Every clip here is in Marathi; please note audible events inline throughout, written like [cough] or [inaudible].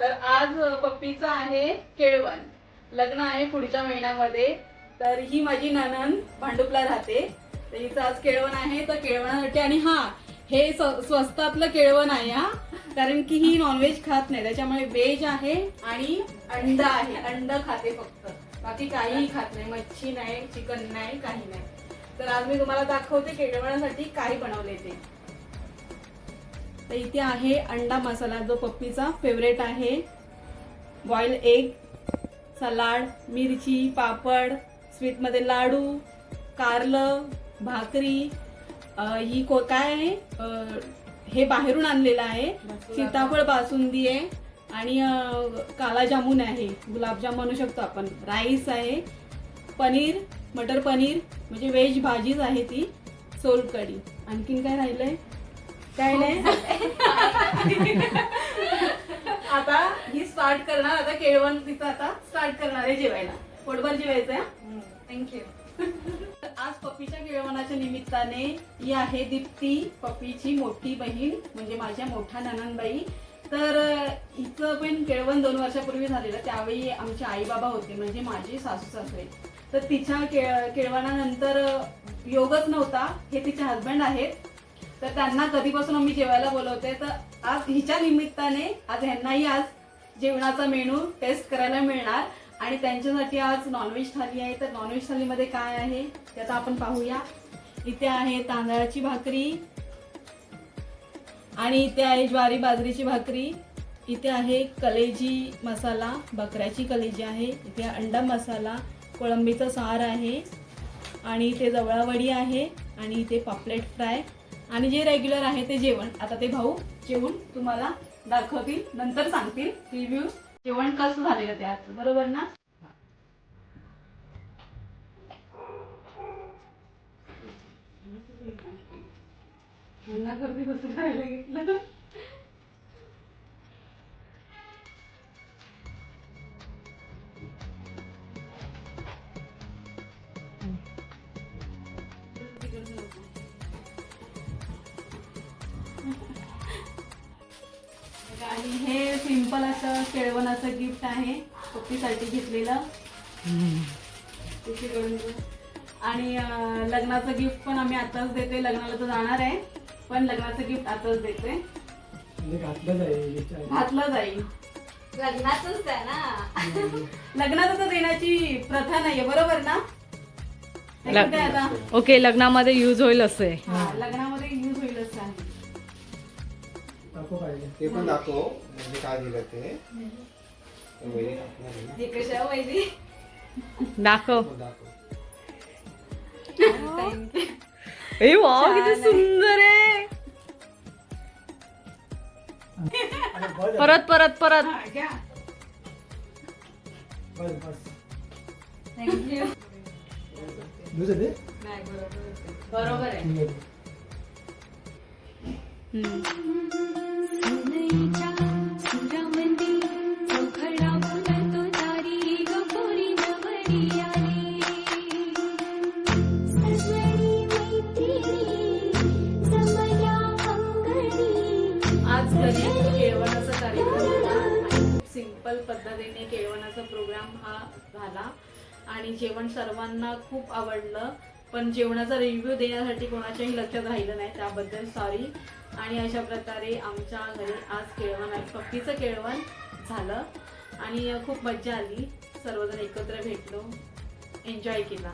तर आज पप्पीचं आहे केळवण. लग्न आहे पुढच्या महिन्यामध्ये. तर ही माझी ननन भांडुपला राहते. तर हिचं आज केळवण आहे. तर केळवणासाठी आणि हा हे स्वस्तातलं केळवण आहे हा. कारण की ही नॉनव्हेज खात नाही. त्याच्यामुळे व्हेज आहे आणि अंड आहे. अंड खाते फक्त. बाकी काहीही खात नाही. मच्छी नाही चिकन नाही काही नाही. तर आज मी तुम्हाला दाखवते केळवणासाठी काय बनवले ते. तर इथे आहे अंडा मसाला जो पप्पीचा फेवरेट आहे. बॉईल एग सलाड मिरची पापड स्वीटमध्ये लाडू कारलं भाकरी ही को काय आहे? हे बाहेरून आणलेलं आहे. सीताफळ बासुंदी आहे. आणि काला जामुन आहे. गुलाबजाम म्हणू शकतो आपण. राईस आहे. पनीर मटर पनीर म्हणजे व्हेज भाजीच आहे ती. सोलकढी. आणखीन काय राहिलंय? काय नाही. आता ही स्टार्ट करणार आता केळवण तिचं आता स्टार्ट करणार आहे जेवायला. पोटभर जेवायचं थँक्यू [laughs] आज पप्पीच्या केळवणाच्या निमित्ताने ही आहे दीप्ती पप्पीची मोठी बहीण म्हणजे माझ्या मोठ्या ननंदबाई. तर हिचं पण केळवण दोन वर्षापूर्वी झालेलं त्यावेळी आमचे आई बाबा होते म्हणजे माझे सासू सासरे. तर तिच्या केळ केळवणानंतर योगच नव्हता हे तिचे हस्बंड आहेत. तर त्यांना कधीपासून आम्ही जेवायला बोलवते तर आज हिच्या निमित्ताने आज ह्यांनाही आज जेवणाचा मेनू टेस्ट करायला मिळणार. आणि त्यांच्यासाठी आज नॉनव्हेज थाली आहे. तर नॉनव्हेज थालीमध्ये काय आहे त्याचा आपण पाहूया. इथे आहे तांदळाची भाकरी. आणि इथे आहे ज्वारी बाजरीची भाकरी. इथे आहे कलेजी मसाला बकऱ्याची कलेजी आहे. इथे अंडा मसाला कोळंबीचा सार आहे. आणि इथे जवळावडी आहे. आणि इथे पापलेट फ्राय. आणि जे रेग्युलर आहे ते जेवण. आता ते भाऊ जेवून तुम्हाला दाखवतील नंतर सांगतील रिव्ह्यू जेवण कसं झालेलं त्यात बरोबर ना? गर्दी कसं करायला घेतलं हे सिंपल असं केळवणाचं गिफ्ट आहे. पप्पीसाठी घेतलेलं. आणि लग्नाचं गिफ्ट पण आम्ही आताच देते लग्नाला तर जाणार आहे. पण लग्नाचं गिफ्ट आताच देते म्हणजे घातलं जाईल घातलं जाईल. लग्नातच आहे ना? लग्नात तर देण्याची प्रथा नाहीये. बरोबर ना? ओके लग्नामध्ये यूज होईल असे लग्नामध्ये युज दाखव पाहिजे ते पण दाखव. म्हणजे काय दिलं ते? ते वहिनी टाकणार आहे ना. हे कशा वैदी दाखव. हो, दाखव. ए वा किती सुंदर आहे. परत परत परत. हा, घ्या. बस बस. थँक्यू दुसरं दे नाही बरोबर आहे. बरोबर आहे. ठीक सिंपल पद्धतीने केळवणाचा प्रोग्राम हा झाला. आणि जेवण सर्वांना खूप आवडलं. पण जेवणाचा रिव्ह्यू देण्यासाठी कोणाच्याही लक्षात राहिलं नाही त्याबद्दल सॉरी आणि अशा प्रकारे आमच्या घरी आज केळवण आहे. पप्पीचं केळवण झालं. आणि खूप मज्जा आली. सर्वजण एकत्र भेटलो. एन्जॉय केला.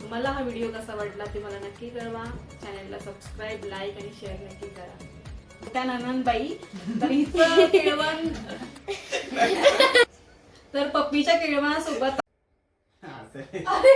तुम्हाला हा व्हिडिओ कसा वाटला ते मला नक्की कळवा. चॅनलला सबस्क्राईब लाईक आणि शेअर नक्की करा. त्या नंदनबाई [laughs] तर हिचं केळवण तर पप्पीच्या केळवणासोबत असं.